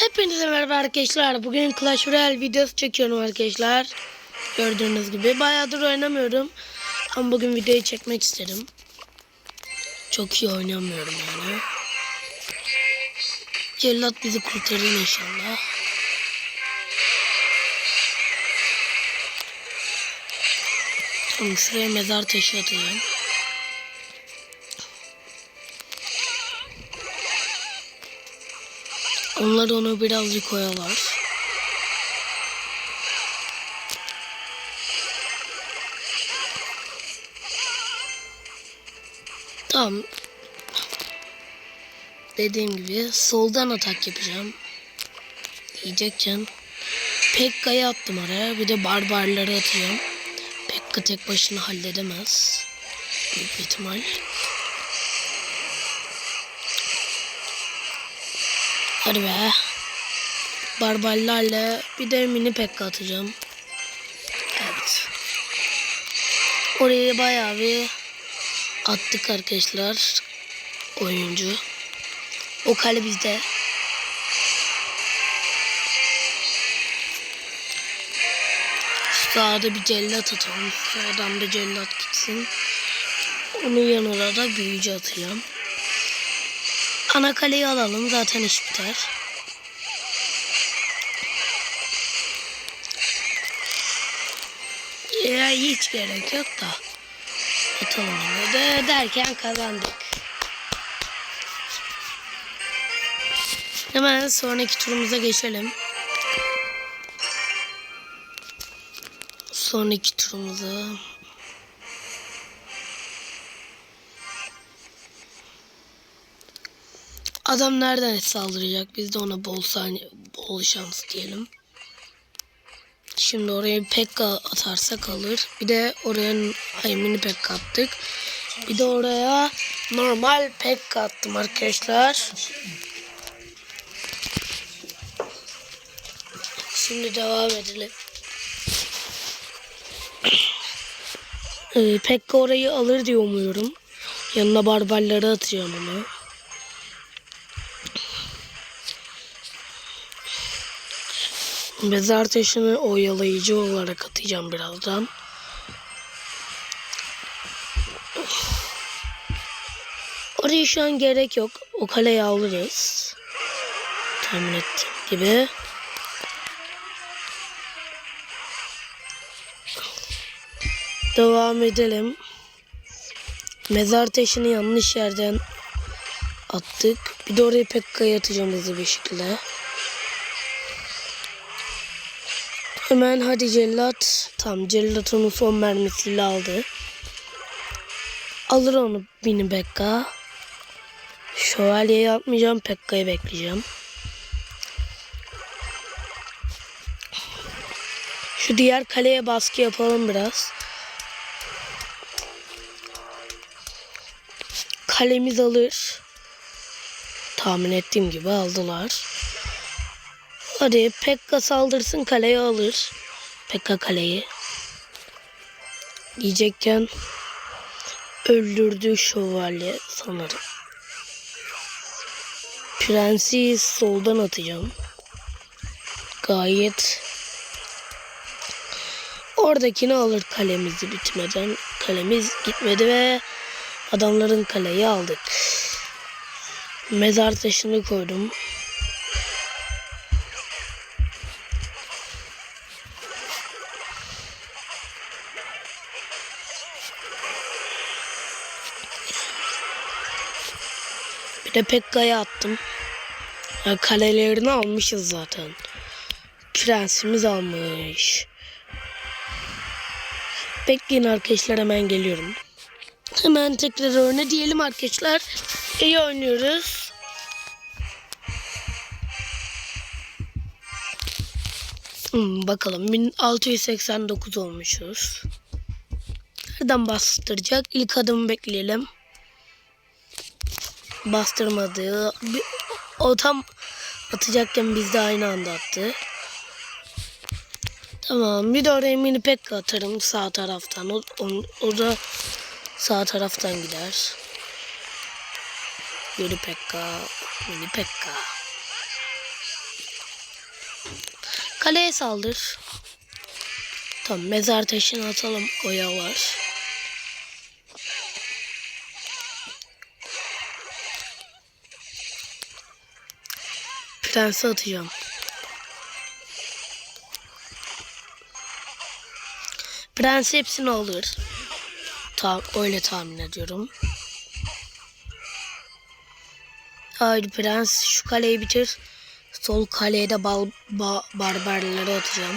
Hepinize merhaba arkadaşlar. Bugün Clash Royale videosu çekiyorum arkadaşlar. Gördüğünüz gibi bayağıdır oynamıyorum. Ama bugün videoyu çekmek istedim. Çok iyi oynamıyorum yani. Cellat bizi kurtarır inşallah. Tamam şuraya mezar taşı atacağım. Onlar onu birazcık oyalar. Tamam. Dediğim gibi soldan atak yapacağım. Diyecekken Pekka'yı attım oraya. Bir de barbarları atacağım. Pekka tek başına halledemez. Büyük ihtimal. Hadi be. Barbarlarla bir de mini pekka atacağım. Evet. Oraya bayağı bir attık arkadaşlar. Oyuncu. O kale bizde. Sağda bir cellat atalım. Sağdan da cellat gitsin. Onun yanına da büyücü atacağım. Ana kaleyi alalım. Zaten iş biter. Ya hiç gerek yok da. Atalım da derken kazandık. Hemen sonraki turumuza geçelim. Sonraki turumuza Adam nereden saldıracak? Biz de ona bol saniye, bol şans diyelim. Şimdi oraya pekka atarsak alır. Bir de oraya ay mini pekka attık. Bir de oraya normal pekka attım arkadaşlar. Şimdi devam edelim. Ee, pekka orayı alır diye umuyorum. Yanına barbarları atacağım onu. Mezar taşını oyalayıcı olarak atacağım birazdan. Oraya şu an gerek yok. O kaleyi alırız. Tahmin ettiğim gibi. Devam edelim. Mezar taşını yanlış yerden attık. Bir de oraya Pekka'yı atacağım hızlı bir şekilde. Hemen hadi cellat. Tam cellat onu son mermisiyle aldı. Alır onu bini Pekka. Şövalyeyi atmayacağım. Pekka'yı bekleyeceğim. Şu diğer kaleye baskı yapalım biraz. Kalemiz alır. Tahmin ettiğim gibi aldılar. Hadi Pekka saldırsın kaleyi alır. Pekka kaleyi. Diyecekken öldürdü şövalye sanırım. Prensi soldan atacağım. Gayet oradakini alır kalemizi bitmeden. Kalemiz gitmedi ve adamların kaleyi aldık. Mezar taşını koydum. Bir de Pekka'ya attım. Ya kalelerini almışız zaten. Prensimiz almış. Bekleyin arkadaşlar hemen geliyorum. Hemen tekrar örne diyelim arkadaşlar. İyi oynuyoruz. Hmm, bakalım 1689 olmuşuz. Nereden bastıracak? İlk adımı bekleyelim bastırmadı. O tam atacakken biz de aynı anda attı. Tamam bir de oraya mini pekka atarım sağ taraftan. O, o, o da sağ taraftan gider. Yürü pekka, mini pekka. Kaleye saldır. Tamam mezar taşını atalım. Oya var. Prensi atacağım. Prens hepsini alır. Tamam öyle tahmin ediyorum. Haydi prens şu kaleyi bitir. Sol kaleye de bal, ba, barbarları atacağım.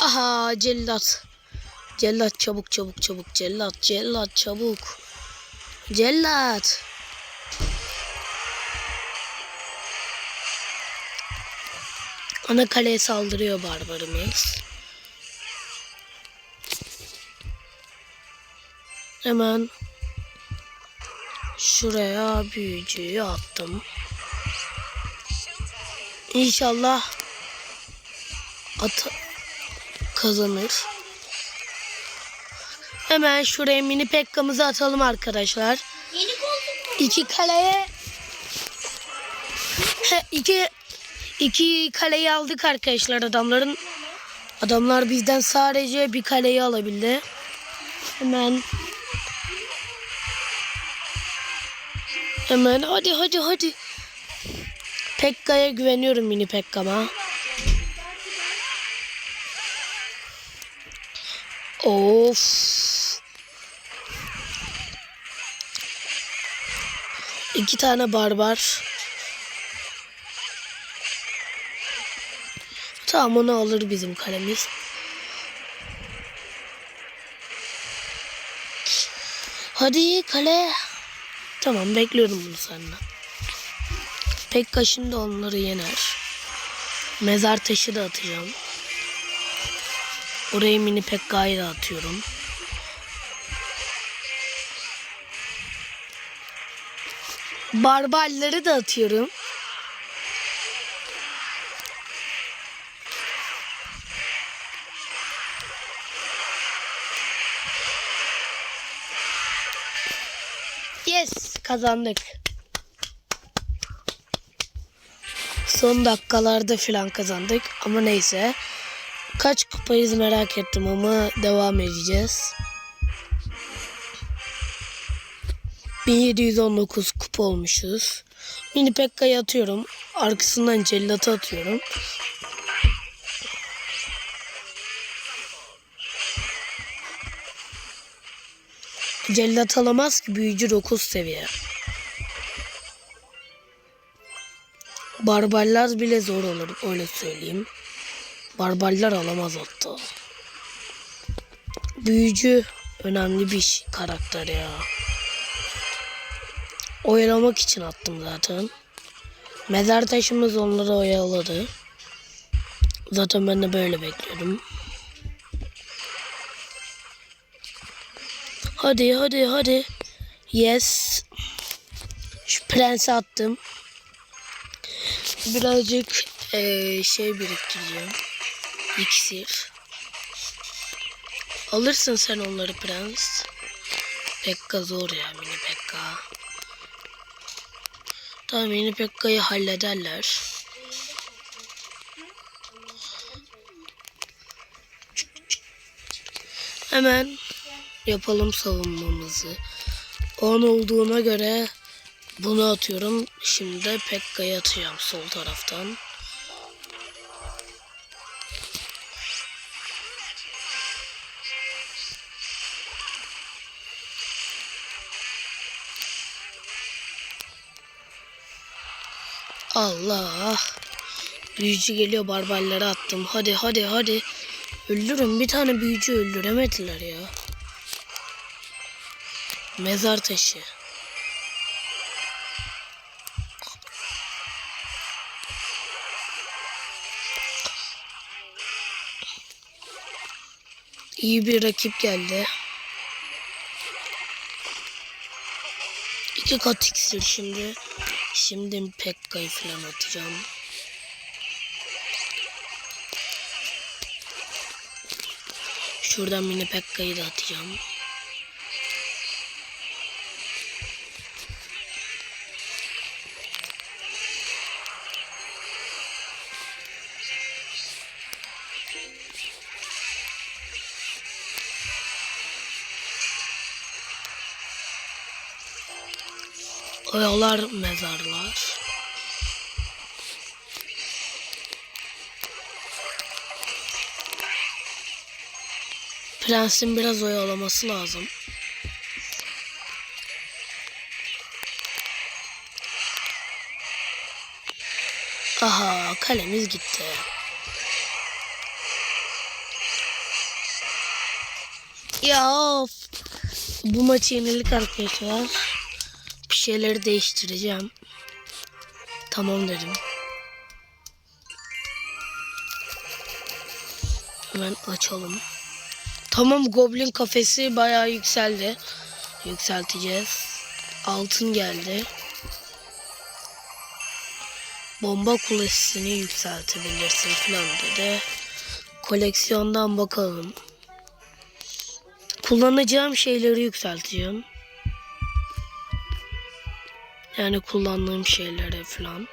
Aha cellat. Cellat çabuk çabuk çabuk. Cellat cellat çabuk. Cellat. Ana kaleye saldırıyor barbarımız. Hemen şuraya büyücüyü attım. İnşallah at kazanır. Hemen şuraya mini pekkamızı atalım arkadaşlar. İki kaleye He, iki iki kaleyi aldık arkadaşlar adamların. Adamlar bizden sadece bir kaleyi alabildi. Hemen Hemen hadi hadi hadi. Pekka'ya güveniyorum mini Pekka'ma. Of. İki tane barbar. Tamam onu alır bizim kalemiz. Hadi kale. Tamam bekliyorum bunu senden. Pekka şimdi onları yener. Mezar taşı da atacağım. Oraya mini Pekka'yı da atıyorum. Barbarları da atıyorum. Kazandık. Son dakikalarda filan kazandık ama neyse. Kaç kupayız merak ettim ama devam edeceğiz. 1719 kupa olmuşuz. Mini Pekka'yı atıyorum. Arkasından cellatı atıyorum. Cellat alamaz ki büyücü 9 seviye. Barbarlar bile zor olur öyle söyleyeyim. Barbarlar alamaz hatta. Büyücü önemli bir karakter ya. Oyalamak için attım zaten. Mezar taşımız onları oyaladı. Zaten ben de böyle bekliyordum. Hadi hadi hadi. Yes. Şu prensi attım. Birazcık eee, şey biriktireceğim. İksir. Alırsın sen onları prens. Pekka zor ya mini Pekka. Tamam mini Pekka'yı hallederler. Hemen yapalım savunmamızı. 10 olduğuna göre bunu atıyorum. Şimdi de Pekka'yı atacağım sol taraftan. Allah. Büyücü geliyor barbarlara attım. Hadi hadi hadi. Öldürün bir tane büyücü öldüremediler ya. Mezar taşı. İyi bir rakip geldi. İki kat iksir şimdi. Şimdi Pekka'yı falan atacağım. Şuradan mini Pekka'yı da atacağım. Oyalar mezarlar. Prensin biraz oyalaması lazım. Aha kalemiz gitti. Ya of. Bu maçı yenilik arkadaşlar. Şeyleri değiştireceğim. Tamam dedim. Hemen açalım. Tamam Goblin kafesi bayağı yükseldi. Yükselteceğiz. Altın geldi. Bomba kulesini yükseltebilirsin falan dedi. Koleksiyondan bakalım. Kullanacağım şeyleri yükselteceğim. Yani kullandığım şeylere falan.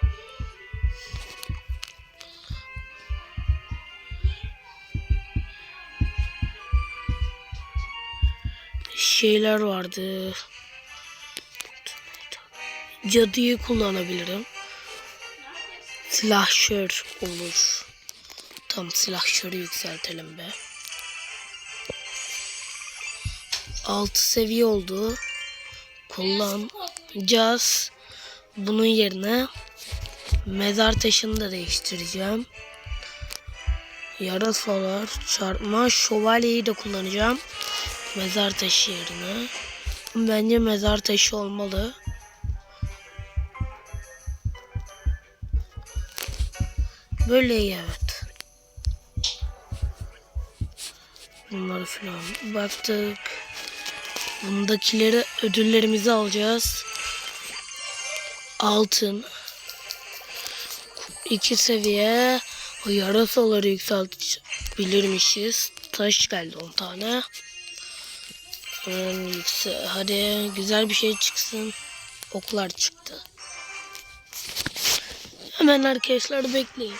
Şeyler vardı. Cadıyı kullanabilirim. Silahşör olur. Tam silahşörü yükseltelim be. 6 seviye oldu. Kullanacağız. Bunun yerine mezar taşını da değiştireceğim. Yarasalar, çarpma, şövalyeyi de kullanacağım. Mezar taşı yerine. Bence mezar taşı olmalı. Böyle iyi evet. Bunları falan baktık. Bundakileri ödüllerimizi alacağız. Altın. iki seviye. Yarasaları yükseltebilirmişiz. Taş geldi 10 tane. Yükse- Hadi güzel bir şey çıksın. Oklar çıktı. Hemen arkadaşlar bekleyin.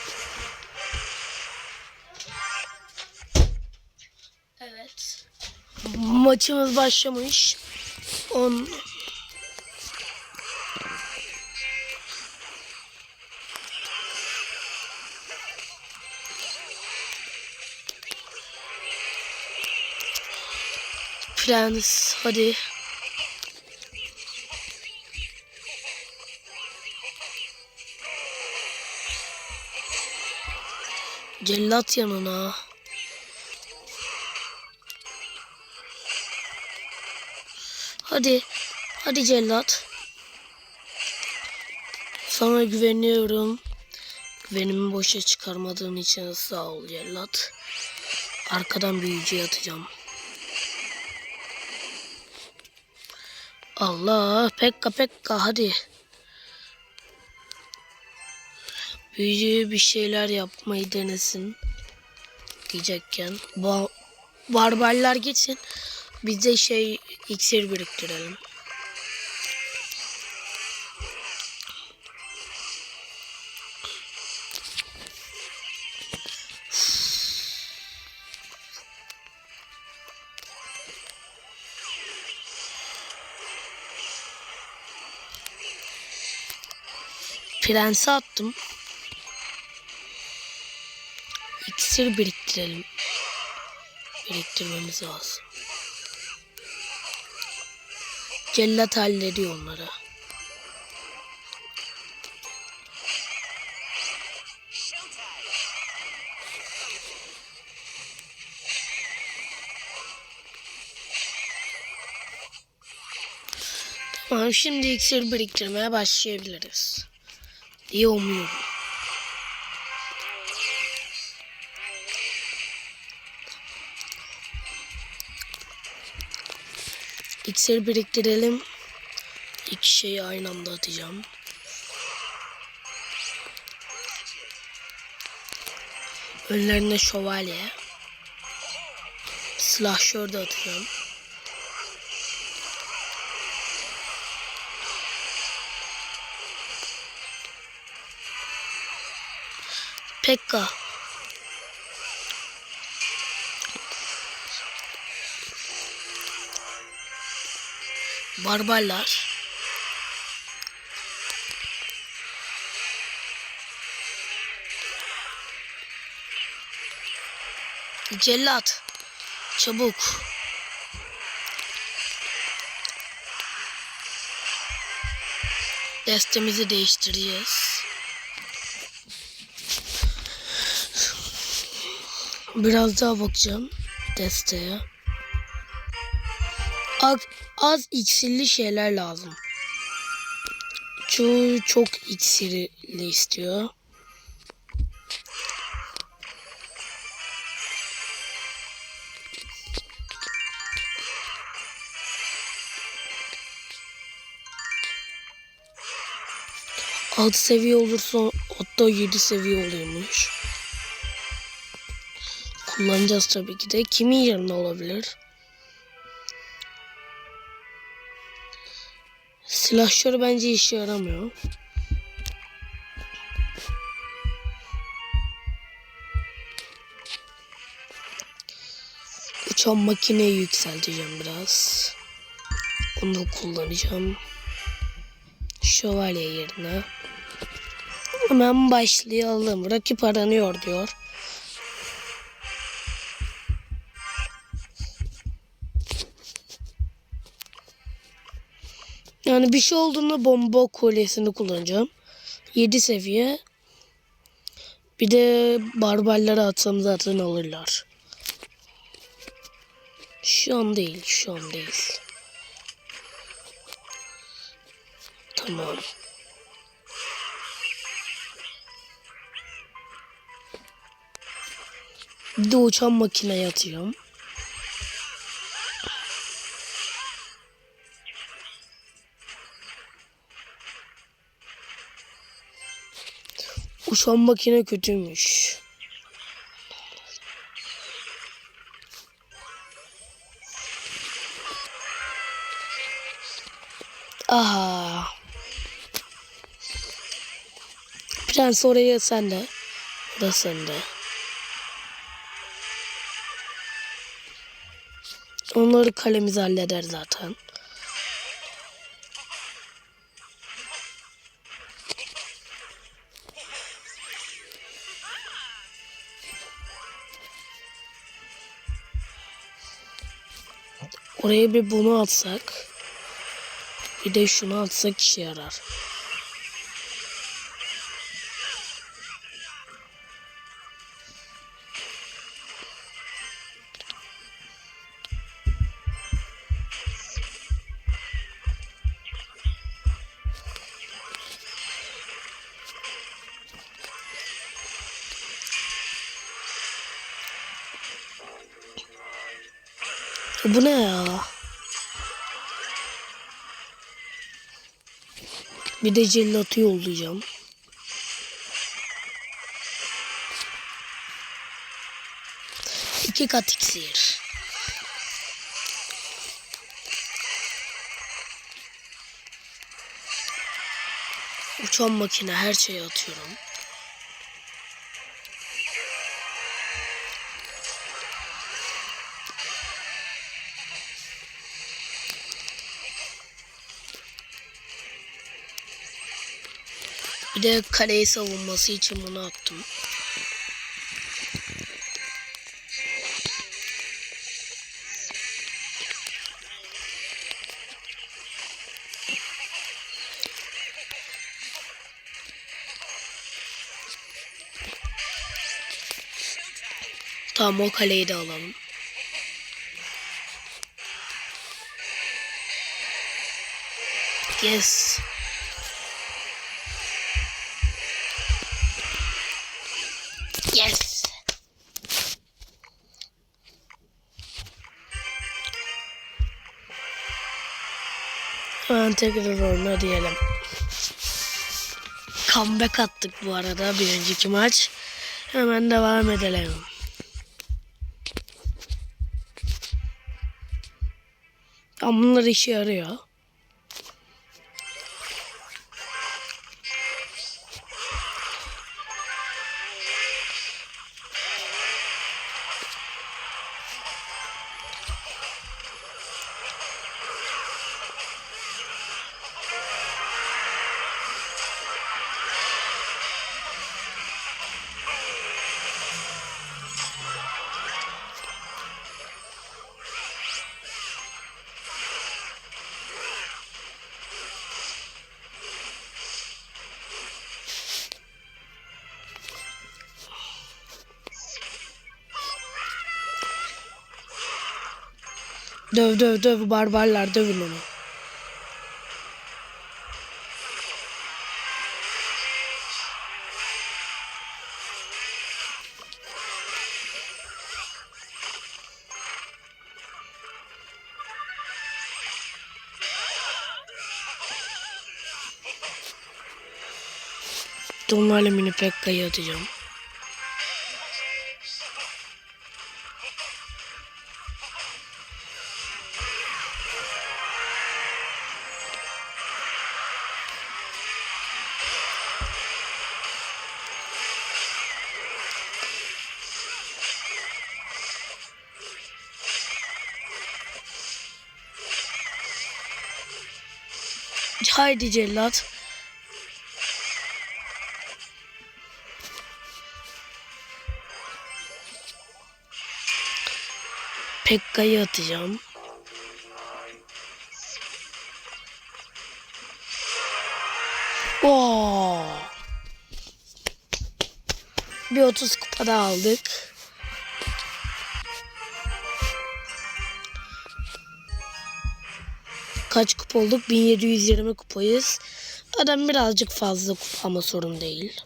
Evet. Maçımız başlamış. 10 Prens hadi. Cellat yanına. Hadi. Hadi cellat. Sana güveniyorum. Güvenimi boşa çıkarmadığın için sağ ol cellat. Arkadan büyücü atacağım. Allah pekka pekka hadi. Büyücü bir şeyler yapmayı denesin. Diyecekken. Ba barbarlar gitsin. Biz de şey iksir biriktirelim. Prensi attım. İksir biriktirelim. Biriktirmemiz lazım. Cellat hallediyor onları. Tamam şimdi iksir biriktirmeye başlayabiliriz. Diye umuyorum. İksir biriktirelim. İki şeyi aynı anda atacağım. Önlerine şövalye. Silahşör de atacağım. Pekka. Barbarlar. Cellat. Çabuk. Destemizi değiştireceğiz. Biraz daha bakacağım desteye. Az, az iksirli şeyler lazım. Çoğu çok iksirli istiyor. Altı seviye olursa hatta yedi seviye oluyormuş. Kullanacağız tabii ki de. Kimin yerine olabilir? Silahşör bence işe yaramıyor. Uçan makineyi yükselteceğim biraz. Onu kullanacağım. Şövalye yerine. Hemen başlayalım. Rakip aranıyor diyor. Yani bir şey olduğunda bomba kolyesini kullanacağım. 7 seviye. Bir de barbarları atsam zaten alırlar. Şu an değil, şu an değil. Tamam. Bir de uçan makineye atıyorum. Uçan makine kötüymüş. Aha. Prens oraya sende. Burası sende. Onları kalemiz halleder zaten. Oraya bir bunu atsak. Bir de şunu atsak işe yarar. Bu ne ya? Bir de cellatı yollayacağım. İki kat iksir. Uçan makine her şeyi atıyorum. Bir de kaleyi savunması için bunu attım. Tamam o kaleyi de alalım. Yes. Tekrar oyna diyelim. Comeback attık bu arada bir önceki maç. Hemen devam edelim. Ama bunlar işe yarıyor. Döv döv döv barbarlar dövün onu. Donlarla mini Pekka'yı atacağım. Haydi cellat. Pekka'yı atacağım. Oo. Bir 30 kupa da aldık. Kaç kupa olduk? 1720 kupayız. Adam birazcık fazla kupa ama sorun değil.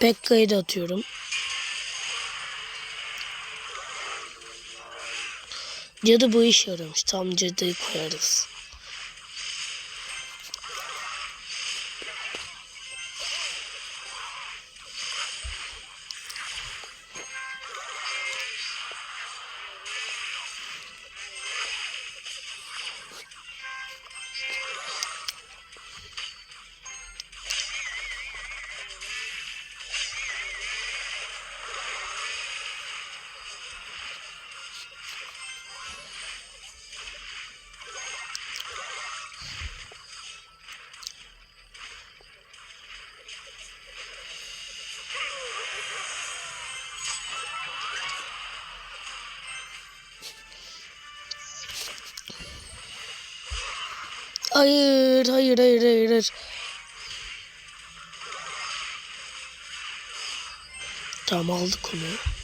Pekka'yı da atıyorum. Cadı bu iş yarıyormuş. Tam cadıyı koyarız. Hayır, hayır, hayır, hayır. hayır. Tamam aldık onu.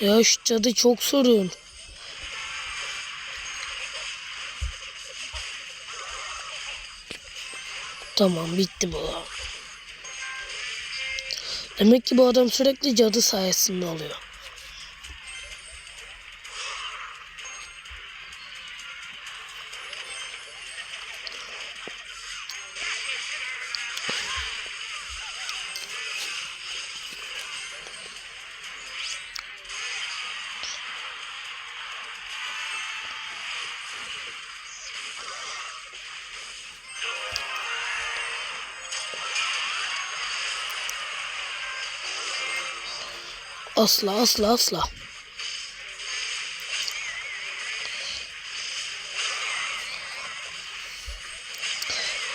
Ya şu cadı çok sorun. Tamam bitti bu. Demek ki bu adam sürekli cadı sayesinde oluyor. Asla asla asla.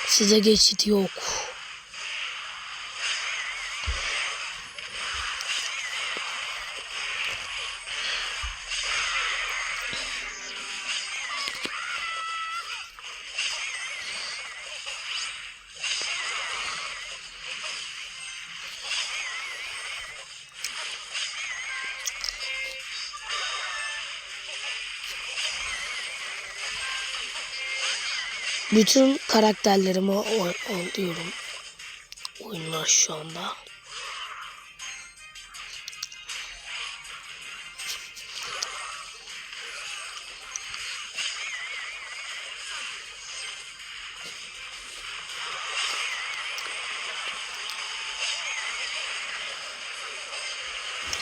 Size geçit yok. Bütün karakterlerimi oy- alıyorum. Oyunlar şu anda.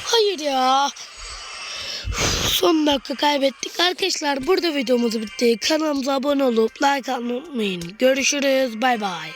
Hayır ya. Son dakika kaybettik. Arkadaşlar burada videomuz bitti. Kanalımıza abone olup like atmayı unutmayın. Görüşürüz. Bay bay.